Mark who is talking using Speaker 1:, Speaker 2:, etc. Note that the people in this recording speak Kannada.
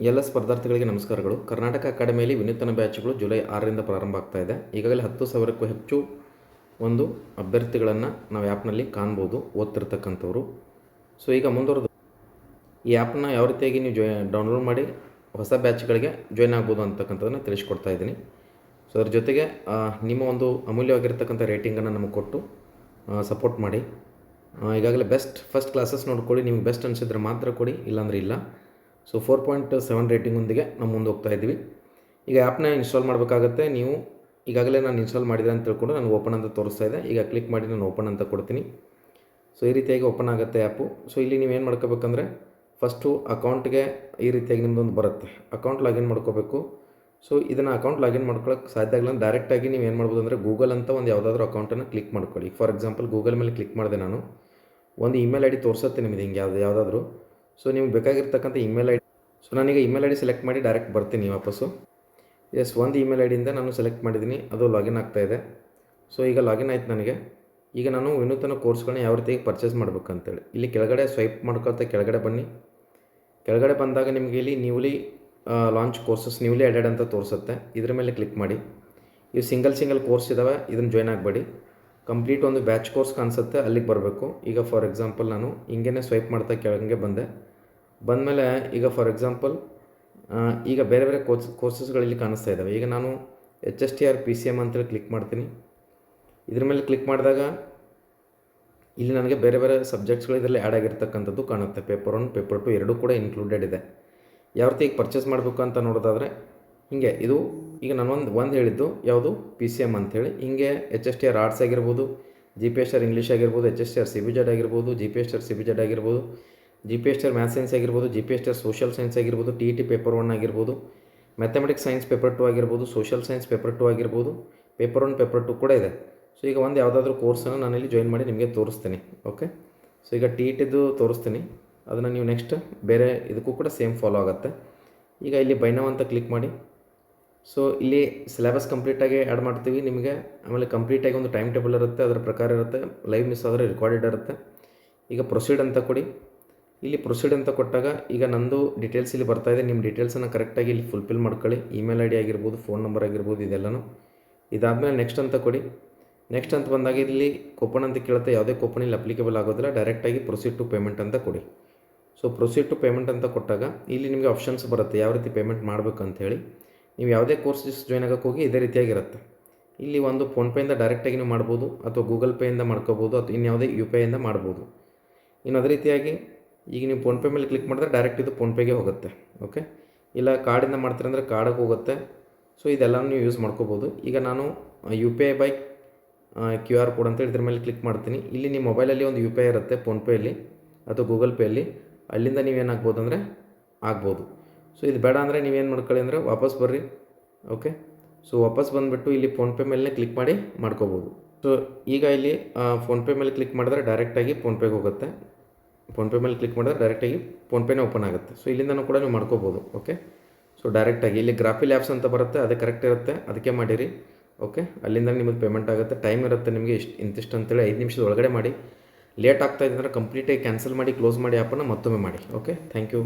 Speaker 1: ಎಲ್ಲ ಸ್ಪರ್ಧಾರ್ಥಿಗಳಿಗೆ ನಮಸ್ಕಾರಗಳು. ಕರ್ನಾಟಕ ಅಕಾಡೆಮಿಯಲ್ಲಿ ವಿನೂತನ ಬ್ಯಾಚ್ಗಳು ಜುಲೈ ಆರರಿಂದ ಪ್ರಾರಂಭ ಆಗ್ತಾ ಇದೆ. ಈಗಾಗಲೇ ಹತ್ತು ಸಾವಿರಕ್ಕೂ ಹೆಚ್ಚು ಒಂದು ಅಭ್ಯರ್ಥಿಗಳನ್ನು ನಾವು ಆ್ಯಪ್ನಲ್ಲಿ ಕಾಣ್ಬೋದು, ಓದ್ತಿರ್ತಕ್ಕಂಥವ್ರು. ಸೊ, ಈಗ ಮುಂದುವರೆದು ಈ ಆ್ಯಪ್ನ ಯಾವ ರೀತಿಯಾಗಿ ನೀವು ಜಾಯ್ ಡೌನ್ಲೋಡ್ ಮಾಡಿ ಹೊಸ ಬ್ಯಾಚ್ಗಳಿಗೆ ಜಾಯ್ನ್ ಆಗ್ಬೋದು ಅಂತಕ್ಕಂಥದ್ದನ್ನು ತಿಳಿಸ್ಕೊಡ್ತಾ ಇದ್ದೀನಿ. ಸೊ, ಅದ್ರ ಜೊತೆಗೆ ನಿಮ್ಮ ಒಂದು ಅಮೂಲ್ಯವಾಗಿರ್ತಕ್ಕಂಥ ರೇಟಿಂಗನ್ನು ನಮಗೆ ಕೊಟ್ಟು ಸಪೋರ್ಟ್ ಮಾಡಿ. ಈಗಾಗಲೇ ಬೆಸ್ಟ್ ಫಸ್ಟ್ ಕ್ಲಾಸಸ್ ನೋಡ್ಕೊಳ್ಳಿ. ನಿಮ್ಗೆ ಬೆಸ್ಟ್ ಅನಿಸಿದ್ರೆ ಮಾತ್ರ ಕೊಡಿ, ಇಲ್ಲಾಂದ್ರೆ ಇಲ್ಲ. ಸೊ ಫೋರ್ ಪಾಯಿಂಟ್ ಸೆವೆನ್ ರೇಟಿಂಗೊಂದಿಗೆ ನಾವು ಮುಂದೆ ಹೋಗ್ತಾ ಇದ್ದೀವಿ. ಈಗ ಆ್ಯಪ್ನ ಇನ್ಸ್ಟಾಲ್ ಮಾಡಬೇಕಾಗತ್ತೆ. ನೀವು ಈಗಾಗಲೇ ನಾನು ಇನ್ಸ್ಟಾಲ್ ಮಾಡಿದೆ ಅಂತ ತಿಳ್ಕೊಂಡು ನಾನು ಓಪನ್ ಅಂತ ತೋರಿಸ್ತಾ ಇದೆ. ಈಗ ಕ್ಲಿಕ್ ಮಾಡಿ ನಾನು ಓಪನ್ ಅಂತ ಕೊಡ್ತೀನಿ. ಸೊ ಈ ರೀತಿಯಾಗಿ ಓಪನ್ ಆಗುತ್ತೆ ಆ್ಯಪು ಸೊ ಇಲ್ಲಿ ನೀವೇನು ಮಾಡ್ಕೋಬೇಕಂದ್ರೆ ಫಸ್ಟು ಅಕೌಂಟ್ಗೆ ಈ ರೀತಿಯಾಗಿ ನಿಮ್ಮದೊಂದು ಬರುತ್ತೆ. ಅಕೌಂಟ್ ಲಾಗಿನ್ ಮಾಡ್ಕೋಬೇಕು. ಸೊ ಇದನ್ನು ಅಕೌಂಟ್ ಲಾಗಿನ್ ಮಾಡ್ಕೊಳ್ಳೋಕೆ ಸಾಧ್ಯ ಆಗಲ್ಲ ಡೈರೆಕ್ಟಾಗಿ ನೀವು ಏನು ಮಾಡ್ಬೋದು ಅಂದರೆ ಗೂಗಲ್ ಅಂತ ಒಂದು ಯಾವುದಾದ್ರೂ ಅಕೌಂಟನ್ನು ಕ್ಲಿಕ್ ಮಾಡ್ಕೊಳ್ಳಿ. ಫಾರ್ ಎಕ್ಸಾಂಪಲ್ ಗೂಗಲ್ ಮೇಲೆ ಕ್ಲಿಕ್ ಮಾಡಿದೆ ನಾನು. ಒಂದು ಇಮೇಲ್ ಐ ಡಿ ತೋರಿಸುತ್ತೆ ನಿಮಗೆ ಹಿಂಗೆ ಯಾವುದು ಯಾವುದಾದ್ರೂ. ಸೊ ನಿಮ್ಗೆ ಬೇಕಾಗಿರ್ತಕ್ಕಂಥ ಇಮೇಲ್ ಐ ಡಿ ಸೊ ನಾನೀಗ ಇಮೇಲ್ ಐ ಡಿ ಸೆಲೆಕ್ಟ್ ಮಾಡಿ ಡೈರೆಕ್ಟ್ ಬರ್ತೀನಿ ವಾಪಸ್ಸು. ಎಸ್ ಒಂದು ಇಮೇಲ್ ಐ ಡಿಯಿಂದ ನಾನು ಸೆಲೆಕ್ಟ್ ಮಾಡಿದ್ದೀನಿ. ಅದು ಲಾಗಿನ್ ಆಗ್ತಾ ಇದೆ. ಸೊ ಈಗ ಲಾಗಿನ್ ಆಯ್ತು ನನಗೆ. ಈಗ ನಾನು ವಿನೂತನ ಕೋರ್ಸ್ಗಳನ್ನ ಯಾವ ರೀತಿಯಾಗಿ ಪರ್ಚೇಸ್ ಮಾಡ್ಬೇಕಂತೇಳಿ. ಇಲ್ಲಿ ಕೆಳಗಡೆ ಸ್ವೈಪ್ ಮಾಡ್ಕೊಳ್ತಾ ಕೆಳಗಡೆ ಬನ್ನಿ. ಕೆಳಗಡೆ ಬಂದಾಗ ನಿಮಗೆ ಇಲ್ಲಿ newly launch courses newly added ಅಂತ ತೋರಿಸುತ್ತೆ. ಇದ್ರ ಮೇಲೆ ಕ್ಲಿಕ್ ಮಾಡಿ. ಇವು ಸಿಂಗಲ್ ಸಿಂಗಲ್ ಕೋರ್ಸ್ ಇದ್ದಾವೆ ಇದನ್ನು ಜಾಯ್ನ್ ಆಗಬೇಡಿ. ಕಂಪ್ಲೀಟ್ ಒಂದು ಬ್ಯಾಚ್ ಕೋರ್ಸ್ ಕಾಣಿಸುತ್ತೆ, ಅಲ್ಲಿಗೆ ಬರಬೇಕು. ಈಗ ಫಾರ್ ಎಕ್ಸಾಂಪಲ್ ನಾನು ಹಿಂಗೇ ಸ್ವೈಪ್ ಮಾಡ್ತಾ ಕೆಳಗೆ ಬಂದೆ. ಬಂದಮೇಲೆ ಈಗ ಫಾರ್ ಎಕ್ಸಾಂಪಲ್ ಈಗ ಬೇರೆ ಬೇರೆ ಕೋರ್ಸ್ ಕೋರ್ಸಸ್ಗಳಲ್ಲಿ ಕಾಣಿಸ್ತಾ ಇದ್ದಾವೆ ಈಗ ನಾನು H S T R P C M ಅಂತೇಳಿ ಕ್ಲಿಕ್ ಮಾಡ್ತೀನಿ. ಇದ್ರ ಮೇಲೆ ಕ್ಲಿಕ್ ಮಾಡಿದಾಗ ಇಲ್ಲಿ ನನಗೆ ಬೇರೆ ಬೇರೆ ಸಬ್ಜೆಕ್ಟ್ಸ್ಗಳು ಇದರಲ್ಲಿ ಆ್ಯಡ್ ಆಗಿರ್ತಕ್ಕಂಥದ್ದು ಕಾಣುತ್ತೆ. ಪೇಪರ್ ಒನ್ ಪೇಪರ್ ಟು ಎರಡೂ ಕೂಡ ಇನ್ಕ್ಲೂಡೆಡ್ ಇದೆ. ಯಾವ ರೀತಿ ಈಗ ಪರ್ಚೇಸ್ ಮಾಡಬೇಕು ಅಂತ ನೋಡೋದಾದರೆ, ಹೀಗೆ ಇದು ಈಗ ನಾನು ಒಂದು ಹೇಳಿದ್ದು, ಯಾವುದು? ಪಿ ಸಿ ಎಂ ಅಂಥೇಳಿ ಹಿಂಗೆ H S T R arts ಆಗಿರ್ಬೋದು G P S R English ಆಗಿರ್ಬೋದು H S T R C B Z ಆಗಿರ್ಬೋದು G P S R C B Z ಆಗಿರ್ಬೋದು G P S R math science ಆಗಿರ್ಬೋದು G P S R social science ಆಗಿರ್ಬೋದು ಟಿ ಟಿ ಪೇಪರ್ ಒನ್ ಆಗಿರ್ಬೋದು ಮ್ಯಾಥಮೆಟಿಕ್ಸ್ ಸೈನ್ಸ್ ಪೇಪರ್ ಟು ಆಗಿರ್ಬೋದು ಸೋಷಿಯಲ್ ಸೈನ್ಸ್ ಪೇಪರ್ ಟು ಆಗಿರ್ಬೋದು ಪೇಪರ್ ಒನ್ ಪೇಪರ್ ಟು ಕೂಡ ಇದೆ. ಸೊ ಈಗ ಒಂದು ಯಾವುದಾದ್ರೂ ಕೋರ್ಸನ್ನು ನಾನಿಲ್ಲಿ ಜಾಯಿನ್ ಮಾಡಿ ನಿಮಗೆ ತೋರಿಸ್ತೀನಿ ಓಕೆ ಸೊ ಈಗ ಟಿ ಇ ಟಿದು ತೋರಿಸ್ತೀನಿ. ಅದನ್ನು ನೀವು ನೆಕ್ಸ್ಟ್ ಬೇರೆ ಇದಕ್ಕೂ ಕೂಡ ಸೇಮ್ ಫಾಲೋ ಆಗುತ್ತೆ. ಈಗ ಇಲ್ಲಿ ಬೈನವ್ ಅಂತ ಕ್ಲಿಕ್ ಮಾಡಿ ಸೊ ಇಲ್ಲಿ ಸಿಲೆಬಸ್ ಕಂಪ್ಲೀಟಾಗಿ ಆ್ಯಡ್ ಮಾಡ್ತೀವಿ ನಿಮಗೆ. ಆಮೇಲೆ ಕಂಪ್ಲೀಟಾಗಿ ಒಂದು ಟೈಮ್ ಟೇಬಲ್ ಇರುತ್ತೆ, ಅದರ ಪ್ರಕಾರ ಇರುತ್ತೆ. ಲೈವ್ ಮಿಸ್ ಆದರೆ ರೆಕಾರ್ಡೆಡ್ ಇರುತ್ತೆ. ಈಗ ಪ್ರೊಸೀಡ್ ಅಂತ ಕೊಡಿ. ಇಲ್ಲಿ ಪ್ರೊಸೀಡ್ ಅಂತ ಕೊಟ್ಟಾಗ ಈಗ ನಂದು ಡೀಟೇಲ್ಸ್ ಇಲ್ಲಿ ಬರ್ತಾ ಇದೆ. ನಿಮ್ಮ ಡೀಟೇಲ್ಸನ್ನು ಕರೆಕ್ಟಾಗಿ ಇಲ್ಲಿ ಫುಲ್ಫಿಲ್ ಮಾಡ್ಕೊಳ್ಳಿ. ಇಮೇಲ್ ಐ ಡಿ ಆಗಿರ್ಬೋದು ಫೋನ್ ನಂಬರ್ ಆಗಿರ್ಬೋದು, ಇದೆಲ್ಲನೂ. ಇದಾದಮೇಲೆ ನೆಕ್ಸ್ಟ್ ಅಂತ ಕೊಡಿ. ನೆಕ್ಸ್ಟ್ ಅಂತ ಬಂದಾಗ ಇಲ್ಲಿ ಕೂಪನ್ ಅಂತ ಕೇಳುತ್ತೆ. ಯಾವುದೇ ಕೂಪನ್ ಇಲ್ಲಿ ಅಪ್ಲಿಕೇಬಲ್ ಆಗೋದಿಲ್ಲ. ಡೈರೆಕ್ಟಾಗಿ ಪ್ರೊಸೀಡ್ ಟು ಪೇಮೆಂಟ್ ಅಂತ ಕೊಡಿ. ಸೊ ಪ್ರೊಸೀಡ್ ಟು ಪೇಮೆಂಟ್ ಅಂತ ಕೊಟ್ಟಾಗ ಇಲ್ಲಿ ನಿಮಗೆ ಆಪ್ಷನ್ಸ್ ಬರುತ್ತೆ. ಯಾವ ರೀತಿ ಪೇಮೆಂಟ್ ಮಾಡಬೇಕು ಅಂತೇಳಿ ನೀವು ಯಾವುದೇ ಕೋರ್ಸಸ್ ಜಾಯ್ನ್ ಆಗೋಕ್ಕೆ ಹೋಗಿ ಇದೇ ರೀತಿಯಾಗಿರುತ್ತೆ. ಇಲ್ಲಿ ಒಂದು ಫೋನ್ಪೇಯಿಂದ ಡೈರೆಕ್ಟಾಗಿ ನೀವು ಮಾಡ್ಬೋದು, ಅಥವಾ ಗೂಗಲ್ ಪೇಯಿಂದ ಮಾಡ್ಕೋಬೋದು, ಅಥವಾ ಇನ್ಯಾವುದೇ ಯು ಪಿ ಐಯಿಂದ ಮಾಡ್ಬೋದು. ಇನ್ನು ಅದೇ ರೀತಿಯಾಗಿ ಈಗ ನೀವು ಫೋನ್ಪೇ ಮೇಲೆ ಕ್ಲಿಕ್ ಮಾಡಿದ್ರೆ ಡೈರೆಕ್ಟ್ ಇದು ಫೋನ್ಪೇಗೆ ಹೋಗುತ್ತೆ ಓಕೆ ಇಲ್ಲ ಕಾರ್ಡಿಂದ ಮಾಡ್ತೀರ ಅಂದರೆ ಕಾರ್ಡಿಗೆ ಹೋಗುತ್ತೆ. ಸೊ ಇದೆಲ್ಲ ನೀವು ಯೂಸ್ ಮಾಡ್ಕೋಬೋದು. ಈಗ ನಾನು U P I by Q R code ಅಂತ ಇದ್ರ ಮೇಲೆ ಕ್ಲಿಕ್ ಮಾಡ್ತೀನಿ. ಇಲ್ಲಿ ನಿಮ್ಮ ಮೊಬೈಲಲ್ಲಿ ಒಂದು ಯು ಪಿ ಐ ಇರುತ್ತೆ ಫೋನ್ಪೇಯಲ್ಲಿ ಅಥವಾ ಗೂಗಲ್ ಪೇಯಲ್ಲಿ ಅಲ್ಲಿಂದ ನೀವು ಏನಾಗ್ಬೋದು ಅಂದರೆ ಆಗ್ಬೋದು. ಸೊ ಇದು ಬೇಡ ಅಂದರೆ ನೀವೇನು ಮಾಡ್ಕೊಳ್ಳಿ ಅಂದರೆ ವಾಪಸ್ ಬರ್ರಿ. ಓಕೆ ಸೊ ವಾಪಸ್ ಬಂದುಬಿಟ್ಟು ಇಲ್ಲಿ ಫೋನ್ಪೇ ಮೇಲೆ ಕ್ಲಿಕ್ ಮಾಡಿ ಮಾಡ್ಕೋಬೋದು. ಸೊ ಈಗ ಇಲ್ಲಿ ಫೋನ್ಪೇ ಮೇಲೆ ಕ್ಲಿಕ್ ಮಾಡಿದ್ರೆ ಡೈರೆಕ್ಟಾಗಿ ಫೋನ್ಪೇಗೆ ಹೋಗುತ್ತೆ. ಫೋನ್ಪೇ ಮೇಲೆ ಕ್ಲಿಕ್ ಮಾಡಿದ್ರೆ ಡೈರೆಕ್ಟಾಗಿ ಫೋನ್ಪೇನೇ ಓಪನ್ ಆಗುತ್ತೆ. ಸೊ ಇಲ್ಲಿಂದನೂ ಕೂಡ ನೀವು ಮಾಡ್ಕೋಬೋದು. ಓಕೆ ಸೊ ಡೈರೆಕ್ಟಾಗಿ ಇಲ್ಲಿ ಗ್ರಾಫಿಲ್ ಆ್ಯಪ್ಸ್ ಅಂತ ಬರುತ್ತೆ, ಅದು ಕರೆಕ್ಟ್ ಇರುತ್ತೆ. ಅದಕ್ಕೆ ಮಾಡಿರಿ. ಓಕೆ ಅಲ್ಲಿಂದ ನಿಮಗೆ ಪೇಮೆಂಟ್ ಆಗುತ್ತೆ. ಟೈಮ್ ಇರುತ್ತೆ ನಿಮಗೆ ಇಷ್ಟು, ಇಂತಿಷ್ಟು ಅಂತೇಳಿ ಐದು ನಿಮಿಷದ ಒಳಗಡೆ ಮಾಡಿ. ಲೇಟ್ ಆಗ್ತಾ ಇದೆ ಅಂದರೆ ಕಂಪ್ಲೀಟಾಗಿ ಕ್ಯಾನ್ಸಲ್ ಮಾಡಿ ಕ್ಲೋಸ್ ಮಾಡಿ ಆ್ಯಪನ್ನು ಮತ್ತೊಮ್ಮೆ ಮಾಡಿ. Okay thank you